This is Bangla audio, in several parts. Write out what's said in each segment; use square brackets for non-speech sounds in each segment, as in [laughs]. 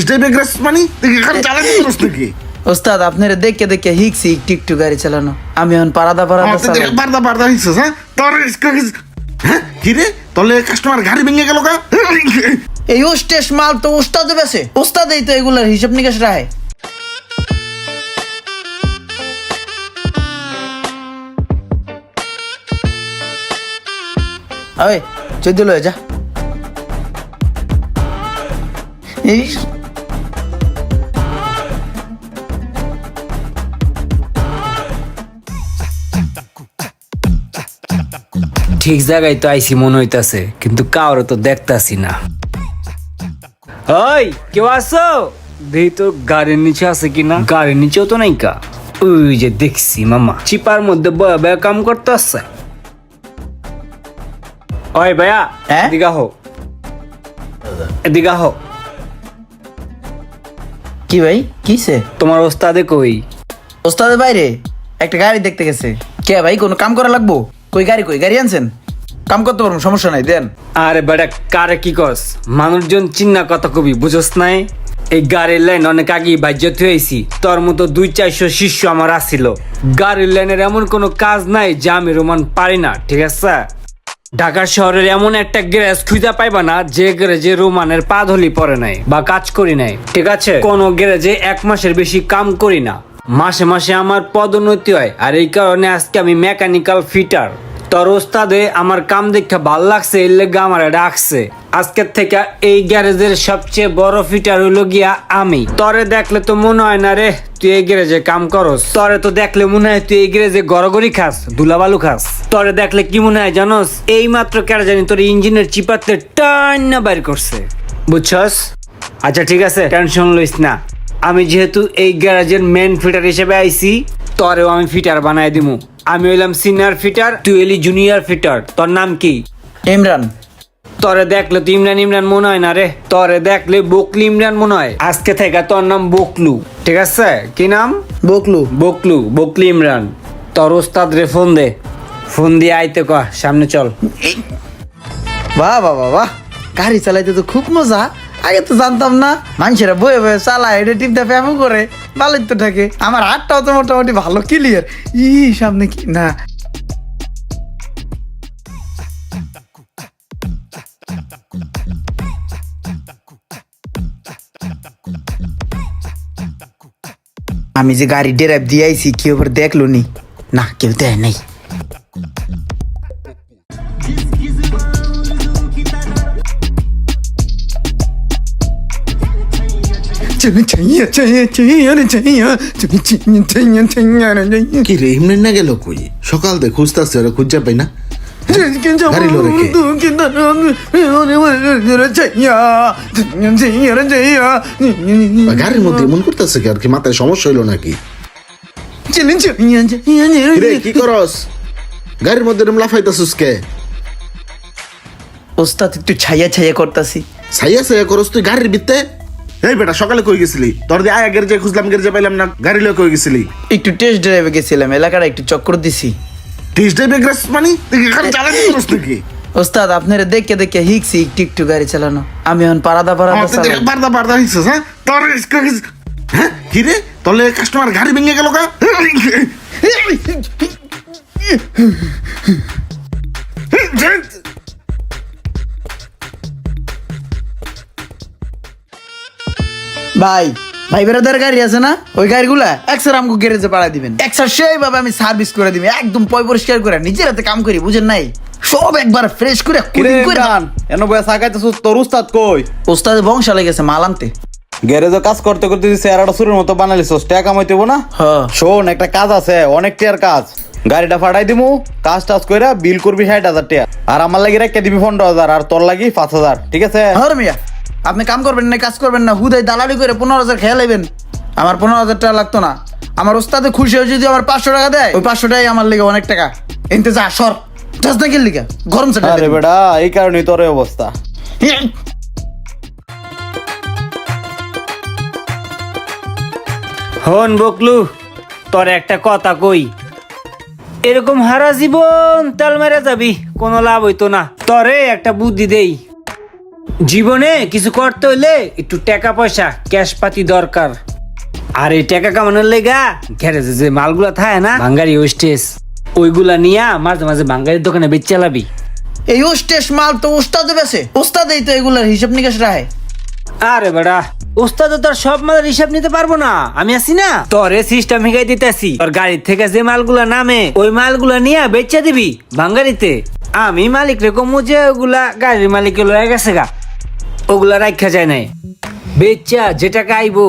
স্টেপে গ্রেস মানে এখানে চালাতে পারছ নাকি ওস্তাদ আপনার দেখে দেখে হিকছি একটু গাড়ি চালানো। আমি এখন পারাদা পারাদা বারদা বারদা হইছিস হ্যাঁ? তোর হ্যাঁ? কি রে? তোলে কাস্টমার গাড়ি ভেঙে গেল কা এই ওস্টেশ মাল তো ওস্তাদ বেছে। ওস্তাদেই তো এগুলার হিসাব নিকাশ রাখে। ওই চোদ্দ লয়ে যা। এই। ঠিক জায়গায় তো আইসি মনে হইতাছে কিন্তু কারও তো দেখতাছি না। ওই কেউ আসো দেখি তো গাড়ির নিচে আছে কিনা গাড়ির নিচেও তো নাই কা ওই যে দেখছি মামা চিপার মধ্যে বয়া বয়া কাম করতে আসছে ওই ভাইয়া হ্যাঁ? এদিকে আহো। এদিকে আহো। কি ভাই? কিসে? তোমার ওস্তাদে কই? ওস্তাদের বাইরে? একটা গাড়ি দেখতে গেছে। কে ভাই কোনো কাম করা লাগবো? কই গাড়ি কই গাড়ি আনছেন? কাম করতে পারব সমস্যা নাই দেন। আরে বেটা কারে কি কস? মানুষজন চিন্না কথা কবি বুঝস নাই? এই গাড়ির লাইন অনেক আগেই বাজ্যত হয়েছি তোর মতো দুই চারশো শিষ্য আমার আসছিল গাড়ির লাইনের এমন কোনো কাজ নাই যা আমি রোমান পারি না ঠিক আছে? ঢাকা শহরের এমন একটা গ্যারেজ খুঁজে পাইবা না, যে গ্যারেজে রোমানের পা ধলি পরে নাই বা কাজ করি নাই। ঠিক আছে? কোন গ্যারেজে এক মাসের বেশি কাম করি না। মাসে মাসে আমার পদোন্নতি হয়, আর এই কারণে আজকে আমি মেকানিক্যাল ফিটার। তোর ওস্তাদে আমার কাম দেখে ভালো লাগছে, এর লেগে আমার ডাকছে। আজকের থেকে এই গ্যারেজের সবচেয়ে বড় ফিটার হইল গিয়া আমি। তরে দেখলে তো মনে হয় না রে, তুই এই গ্যারেজে কাম করস। তরে তো দেখলে মনে হয় তুই এই গ্যারেজে গড়গড়ি খাস ধুলাবালু খাস। তরে দেখলে কি মনে হয় জানোস? এই মাত্র কেন জানি তোর ইঞ্জিনের চিপাতে টান না বাইর করছে। বুঝছস? আচ্ছা ঠিক আছে টেনশন লইস না। আমি যেহেতু এই গ্যারেজের মেন ফিটার হিসেবে আইছি তরেও আমি ফিটার বানাই দিমু। আমি হইলাম সিনিয়র ফিটার তুই এলি জুনিয়র ফিটার তোর নাম কি? ইমরান। তরে দেখলে তো ইমরান ইমরান মনে হয় না রে? তরে দেখলে বকলি ইমরান মনে হয়। আজকে থেকে তোর নাম বকলু। ঠিক আছে? কি নাম? বকলু। বকলু বকলি ইমরান। তোর ওস্তাদ রে ফোন দে। ফোন দিয়ে আইতে কহ সামনে চল। বাহ বাহ বাহ বাহ। গাড়ি চালাইতে তো খুব মজা। আগে তো জানতাম না, মানুষেরা বয়ে বয়ে চালায়, এটা টিপটা ফ্যামু করে, ভালোই তো থাকে। আমার হাতটাও তো মোটামুটি ভালো ক্লিয়ার ই, সামনে কি? না। আমি যে গাড়ি ডেরাইভ দিয়ে আইছি, কেউ দেখল নি? না, কেউ দেয় নাই। কি রে না গেল কই? সকাল থেকে খুঁজতাছে ওরা খুঁজা পাই না। গাড়ি লো রেখে গাড়ির মধ্যে এমন করতেছে কি আর কি? মাথায় সমস্যা হইল নাকি? রে কি করস? গাড়ির মধ্যে লাফাইতাছিস কে? ওস্তাদ একটু ছাইয়া ছাইয়া করতাছি। সাইয়া সাইয়া করস তুই গাড়ির ভিত্তে এই বেটা সকালে কই গেছিলি? তোর দিয়ে আয়া গেরজে খুঁজলাম গেরজে পাইলাম না গাড়ি লয়ে কই গেছিলি? একটু টেস্ট ড্রাইভে গেছিলাম এলাকাটা একটু চক্কর দিছি। টিস ডে বেগ্রেস মানে? তুই এখানে চালাতে পারছ [laughs] নাকি? ওস্তাদ আপনার দেখে দেখে হিকছি একটু একটু গাড়ি চালানো। আমি এখন পারাদা পারাদা চালাই। বারদা বারদা হইছিস হ্যাঁ? তোর হ্যাঁ? কি রে? তোলে কাস্টমার গাড়ি ভেঙে গেল কা? [laughs] ভাই ভাই বেড়াদার গাড়ি আছে না? ওই গাড়িগুলা একসার আমাকে গ্যারেজে পাড়া দিবেন। একসার সেইভাবে আমি সার্ভিস করে দিবেন একদম পয় পরিষ্কার করে। নিজের হাতে কাম করি বুঝেন নাই? সব একবার ফ্রেশ করে clean করে ইমরান এন বয়া তোর উস্তাদ কই? ওস্তাদ বংশালে গেছে মাল আনতে। গ্যারেজে কাজ করতে করতে দিছে আর সুরের মতো বানালিছস টাকা কামাইতে হইবো না? হ্যাঁ। শোন একটা কাজ আছে অনেক টিয়ার কাজ। গাড়িটা ফাটাই দিমু কাজ টাজ কইরা বিল করবি ষাট হাজার টাকা আর আমার লাগি রেখে দিবি পনেরো হাজার আর তোর লাগি পাঁচ হাজার ঠিক আছে? হর মিয়া। আপনি কাম করবেন না কাজ করবেন না হুদাই দালালি করে পনেরো হাজার খেয়ে নেবেন আমার পনেরো হাজার টাকা লাগতো না। আমার ওস্তাদে খুশি হয়ে যদি আমার পাঁচশো টাকা দেয় ওই পাঁচশো টাকাই আমার লেগে অনেক টাকা। এনতে যা সর। যাস না লিগা গরম সেটা আরে বেটা এই কারণেই তোর অবস্থা। হন বকলু তোর একটা কথা কই। এরকম হারা জীবন তেল মেরে যাবি কোনো লাভ হইতো না। তরে একটা বুদ্ধি দেই। জীবনে কিছু করতে হইলে একটু টাকা পয়সা ক্যাশ পাতি দরকার। আর এই টাকা কামানোর লেগা গ্যারেজে যে মালগুলা থাকে না বাঙ্গারি ওয়েস্টেজ ওইগুলা নিয়া মাঝে মাঝে বাঙ্গারির দোকানে বেচ চালাবি। এই ওস্টেশ মাল তো ওস্তাদে বেছে ওস্তাদেই তো এগুলার হিসাব নিকাশ রাখে। আরে বেড়া ওস্তাদ তো তোর সব মালের হিসাব নিতে পারব না। আমি আছি না। তোরে সিস্টেম হিগাই দিতেছি। তোর গাড়ির থেকে যে মালগুলা নামে ওই মালগুলা নিয়ে বেচা দিবি ভাঙ্গারিতে। আমি মালিক রে কমু যে ওগুলা গাড়ির মালিকে লয়ে গেছে গা। ওগুলা রাখা যায় নাই। বেচা যে টাকা আইবো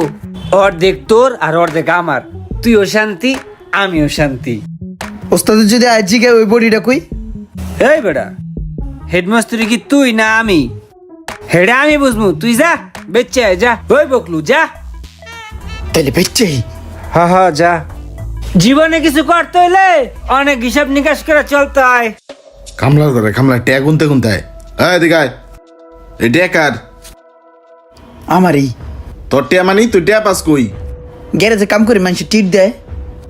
অর্ধেক তোর আর অর্ধেক আমার। তুইও শান্তি আমিও শান্তি। ওস্তাদের যদি আজ জিগে ওই বডিটা কই? এই বেটা হেডমাস্টারি কি তুই না আমি? হেডা আমি বুঝব তুই যা বেচে আয়, যা ওই বকলু যা। তাইলে বেচছেই হা হা যা। জীবনে কিছু করতে হইলে অনেক হিসাব নিকাশ করে চলতে হয়। কামলার করে কামলা ট্যাগ গুনতে গুনতে আয়। এই দিকে আয়। ট্যাগ কার আমারই তোর ট্যা মানি তুই ট্যা পাস কই গ্যারেজে কাম করে মানুষ টিট দেয়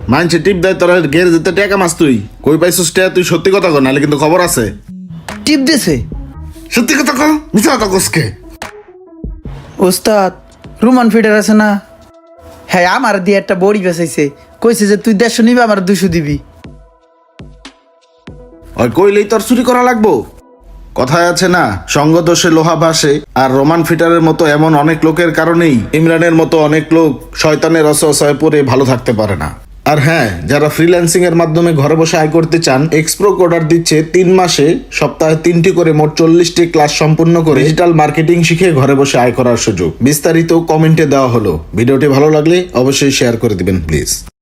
মানছে টিপ দেয় তোরা গেরে যেতে ট্যাকা মাস তুই কই পাইছিস ট্যা তুই সত্যি কথা কর নাহলে কিন্তু খবর আছে টিপ দিছে সত্যি কথা কর মিছা কথা কসকে ওস্তাদ রুমান ফিটার আছে না হ্যাঁ আমার দিয়ে একটা বড়ি বেসাইছে কইছে যে তুই দেড়শো নিবি আমার দুশো দিবি ওই কইলেই তোর চুরি করা লাগবো কথায় আছে না সঙ্গ দোষে লোহা ভাসে, আর রোমান ফিটারের মতো এমন অনেক লোকের কারণেই ইমরানের মতো অনেক লোক শয়তানের রসয় পরে ভালো থাকতে পারে না। আর হ্যাঁ যারা ফ্রিল্যান্সিং এর মাধ্যমে ঘরে বসে আয় করতে চান এক্সপ্রো অর্ডার দিচ্ছে তিন মাসে সপ্তাহে তিনটি করে মোট চল্লিশটি ক্লাস সম্পূর্ণ করে ডিজিটাল মার্কেটিং শিখে ঘরে বসে আয় করার সুযোগ। বিস্তারিত কমেন্টে দেওয়া হলো। ভিডিওটি ভালো লাগলে অবশ্যই শেয়ার করে দিবেন প্লিজ